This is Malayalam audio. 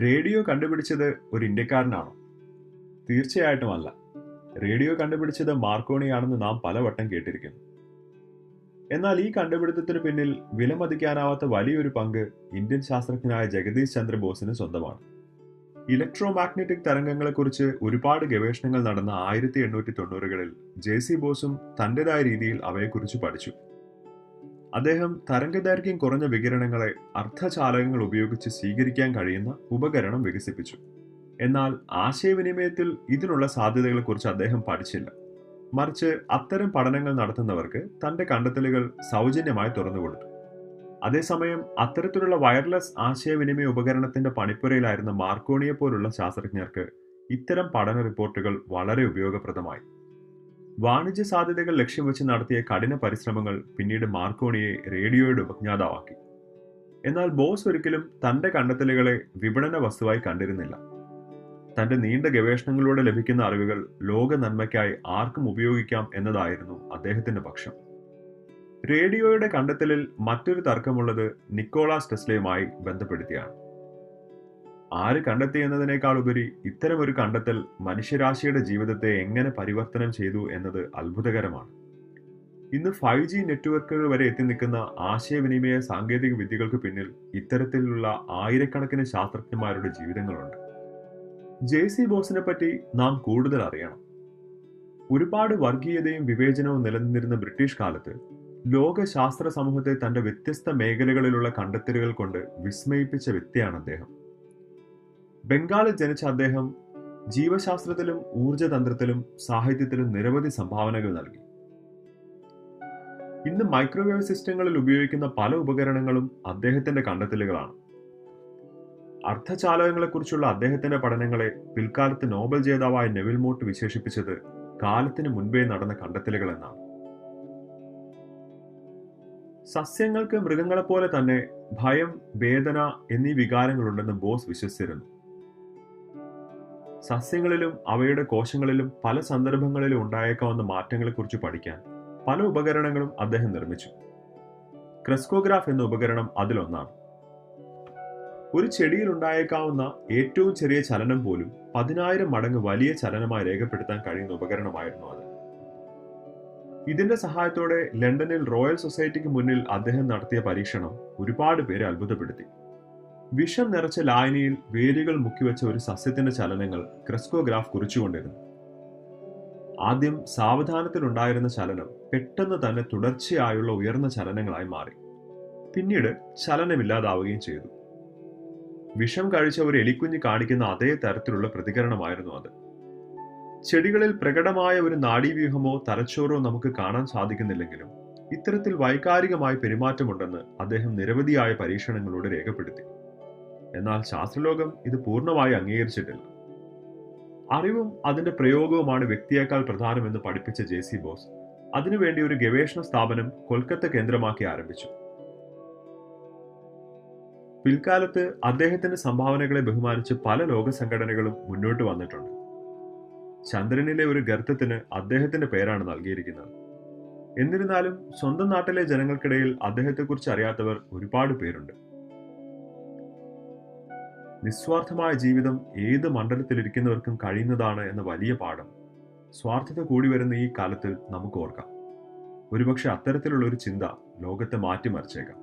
റേഡിയോ കണ്ടുപിടിച്ചത് ഒരു ഇന്ത്യക്കാരനാണോ. തീർച്ചയായിട്ടും അല്ല. റേഡിയോ കണ്ടുപിടിച്ചത് മാർക്കോണിയാണെന്ന് നാം പലവട്ടം കേട്ടിരിക്കുന്നു. എന്നാൽ ഈ കണ്ടുപിടുത്തത്തിന് പിന്നിൽ വിലമതിക്കാനാവാത്ത വലിയൊരു പങ്ക് ഇന്ത്യൻ ശാസ്ത്രജ്ഞനായ ജഗദീഷ് ചന്ദ്ര ബോസിന് സ്വന്തമാണ്. ഇലക്ട്രോ മാഗ്നറ്റിക് തരംഗങ്ങളെക്കുറിച്ച് ഒരുപാട് ഗവേഷണങ്ങൾ നടന്ന ആയിരത്തി എണ്ണൂറ്റി തൊണ്ണൂറുകളിൽ ജെ സി ബോസും തന്റെതായ രീതിയിൽ അവയെക്കുറിച്ച് പഠിച്ചു. അദ്ദേഹം തരംഗദൈർഘ്യം കുറഞ്ഞ വികിരണങ്ങളെ അർദ്ധചാലകങ്ങൾ ഉപയോഗിച്ച് സ്വീകരിക്കാൻ കഴിയുന്ന ഉപകരണം വികസിപ്പിച്ചു. എന്നാൽ ആശയവിനിമയത്തിൽ ഇതിനുള്ള സാധ്യതകളെക്കുറിച്ച് അദ്ദേഹം പഠിച്ചില്ല. മറിച്ച് അത്തരം പഠനങ്ങൾ നടത്തുന്നവർക്ക് തന്റെ കണ്ടെത്തലുകൾ സൗജന്യമായി തുറന്നുകൊടുത്തു അതേസമയം അത്തരത്തിലുള്ള വയർലെസ് ആശയവിനിമയ ഉപകരണത്തിന്റെ പണിപ്പുരയിലായിരുന്ന മാർക്കോണിയെ പോലുള്ള ശാസ്ത്രജ്ഞർക്ക് ഇത്തരം പഠന റിപ്പോർട്ടുകൾ വളരെ ഉപയോഗപ്രദമായി. വാണിജ്യ സാധ്യതകൾ ലക്ഷ്യം വെച്ച് നടത്തിയ കഠിന പരിശ്രമങ്ങൾ പിന്നീട് മാർക്കോണിയെ റേഡിയോയുടെ ഉപജ്ഞാതാവാക്കി. എന്നാൽ ബോസ് ഒരിക്കലും തന്റെ കണ്ടെത്തലുകളെ വിപണന വസ്തുവായി കണ്ടിരുന്നില്ല. തന്റെ നീണ്ട ഗവേഷണങ്ങളിലൂടെ ലഭിക്കുന്ന അറിവുകൾ ലോക നന്മയ്ക്കായി ആർക്കും ഉപയോഗിക്കാം എന്നതായിരുന്നു അദ്ദേഹത്തിന്റെ പക്ഷം. റേഡിയോയുടെ കണ്ടെത്തലിൽ മറ്റൊരു തർക്കമുള്ളത് നിക്കോളാസ് ടെസ്ലയുമായി ബന്ധപ്പെടുത്തിയാണ്. ആര് കണ്ടെത്തി എന്നതിനേക്കാൾ ഉപരി ഇത്തരം ഒരു കണ്ടെത്തൽ മനുഷ്യരാശിയുടെ ജീവിതത്തെ എങ്ങനെ പരിവർത്തനം ചെയ്തു എന്നത് അത്ഭുതകരമാണ്. ഇന്ന് ഫൈവ് ജി നെറ്റ്വർക്കുകൾ വരെ എത്തി നിൽക്കുന്ന ആശയവിനിമയ സാങ്കേതിക വിദ്യകൾക്ക് പിന്നിൽ ഇത്തരത്തിലുള്ള ആയിരക്കണക്കിന് ശാസ്ത്രജ്ഞന്മാരുടെ ജീവിതങ്ങളുണ്ട്. ജെ സി ബോസിനെ പറ്റി നാം കൂടുതൽ അറിയണം. ഒരുപാട് വർഗീയതയും വിവേചനവും നിലനിന്നിരുന്ന ബ്രിട്ടീഷ് കാലത്ത് ലോക ശാസ്ത്ര സമൂഹത്തെ തന്റെ വ്യത്യസ്ത മേഖലകളിലുള്ള കണ്ടെത്തലുകൾ കൊണ്ട് വിസ്മയിപ്പിച്ച വ്യക്തിയാണ് അദ്ദേഹം. ബംഗാളിൽ ജനിച്ച അദ്ദേഹം ജീവശാസ്ത്രത്തിലും ഊർജതന്ത്രത്തിലും സാഹിത്യത്തിലും നിരവധി സംഭാവനകൾ നൽകി. ഇന്ന് മൈക്രോവേവ് സിസ്റ്റങ്ങളിൽ ഉപയോഗിക്കുന്ന പല ഉപകരണങ്ങളും അദ്ദേഹത്തിന്റെ കണ്ടെത്തലുകളാണ്. അർത്ഥചാലകങ്ങളെക്കുറിച്ചുള്ള അദ്ദേഹത്തിന്റെ പഠനങ്ങളെ പിൽക്കാലത്ത് നോബൽ ജേതാവായ നെവിൽ മോട്ട് വിശേഷിപ്പിച്ചത് കാലത്തിന് മുൻപേ നടന്ന കണ്ടെത്തലുകൾ എന്നാണ്. സസ്യങ്ങൾക്ക് മൃഗങ്ങളെപ്പോലെ തന്നെ ഭയം വേദന എന്നീ വികാരങ്ങളുണ്ടെന്ന് ബോസ് വിശ്വസിച്ചിരുന്നു. സസ്യങ്ങളിലും അവയുടെ കോശങ്ങളിലും പല സന്ദർഭങ്ങളിലും ഉണ്ടായേക്കാവുന്ന മാറ്റങ്ങളെക്കുറിച്ച് പഠിക്കാൻ പല ഉപകരണങ്ങളും അദ്ദേഹം നിർമ്മിച്ചു. ക്രെസ്കോഗ്രാഫ് എന്ന ഉപകരണം അതിലൊന്നാണ്. ഒരു ചെടിയിൽ ഉണ്ടായേക്കാവുന്ന ഏറ്റവും ചെറിയ ചലനം പോലും പതിനായിരം മടങ്ങ് വലിയ ചലനമായി രേഖപ്പെടുത്താൻ കഴിയുന്ന ഉപകരണമായിരുന്നു അത്. ഇതിന്റെ സഹായത്തോടെ ലണ്ടനിൽ റോയൽ സൊസൈറ്റിക്ക് മുന്നിൽ അദ്ദേഹം നടത്തിയ പരീക്ഷണം ഒരുപാട് പേരെ അത്ഭുതപ്പെടുത്തി. വിഷം നിറച്ച ലായനിയിൽ വേരുകൾ മുക്കിവെച്ച ഒരു സസ്യത്തിന്റെ ചലനങ്ങൾ ക്രെസ്കോഗ്രാഫ് കുറിച്ചുകൊണ്ടിരുന്നു. ആദ്യം സാവധാനത്തിലുണ്ടായിരുന്ന ചലനം പെട്ടെന്ന് തന്നെ തുടർച്ചയായുള്ള ഉയർന്ന ചലനങ്ങളായി മാറി. പിന്നീട് ചലനമില്ലാതാവുകയും ചെയ്തു. വിഷം കഴിച്ച ഒരു എലിക്കുഞ്ഞ് കാണിക്കുന്ന അതേ തരത്തിലുള്ള പ്രതികരണമായിരുന്നു അത്. ചെടികളിൽ പ്രകടമായ ഒരു നാഡീവ്യൂഹമോ തലച്ചോറോ നമുക്ക് കാണാൻ സാധിക്കുന്നില്ലെങ്കിലും ഇത്തരത്തിൽ വൈകാരികമായ പെരുമാറ്റമുണ്ടെന്ന് അദ്ദേഹം നിരവധിയായ പരീക്ഷണങ്ങളോട് രേഖപ്പെടുത്തി. എന്നാൽ ശാസ്ത്രലോകം ഇത് പൂർണമായി അംഗീകരിച്ചിട്ടില്ല. അറിവും അതിന്റെ പ്രയോഗവുമാണ് വ്യക്തിയേക്കാൾ പ്രധാനമെന്ന് പഠിപ്പിച്ച ജെ സി ബോസ് അതിനുവേണ്ടി ഒരു ഗവേഷണ സ്ഥാപനം കൊൽക്കത്ത കേന്ദ്രമാക്കി ആരംഭിച്ചു. പിൽക്കാലത്ത് അദ്ദേഹത്തിന്റെ സംഭാവനകളെ ബഹുമാനിച്ച് പല ലോക സംഘടനകളും മുന്നോട്ട് വന്നിട്ടുണ്ട്. ചന്ദ്രനിലെ ഒരു ഗർത്തത്തിന് അദ്ദേഹത്തിന്റെ പേരാണ് നൽകിയിരിക്കുന്നത്. എന്നിരുന്നാലും സ്വന്തം നാട്ടിലെ ജനങ്ങൾക്കിടയിൽ അദ്ദേഹത്തെക്കുറിച്ച് അറിയാത്തവർ ഒരുപാട് പേരുണ്ട്. നിസ്വാർത്ഥമായ ജീവിതം ഏത് മണ്ഡലത്തിലിരിക്കുന്നവർക്കും കഴിയുന്നതാണ് എന്ന വലിയ പാഠം. സ്വാർത്ഥത കൂടി വരുന്ന ഈ കാലത്തിൽ നമുക്ക് ഓർക്കാം. ഒരുപക്ഷെ അത്തരത്തിലുള്ള ഒരു ചിന്ത ലോകത്തെ മാറ്റിമറിച്ചേക്കാം.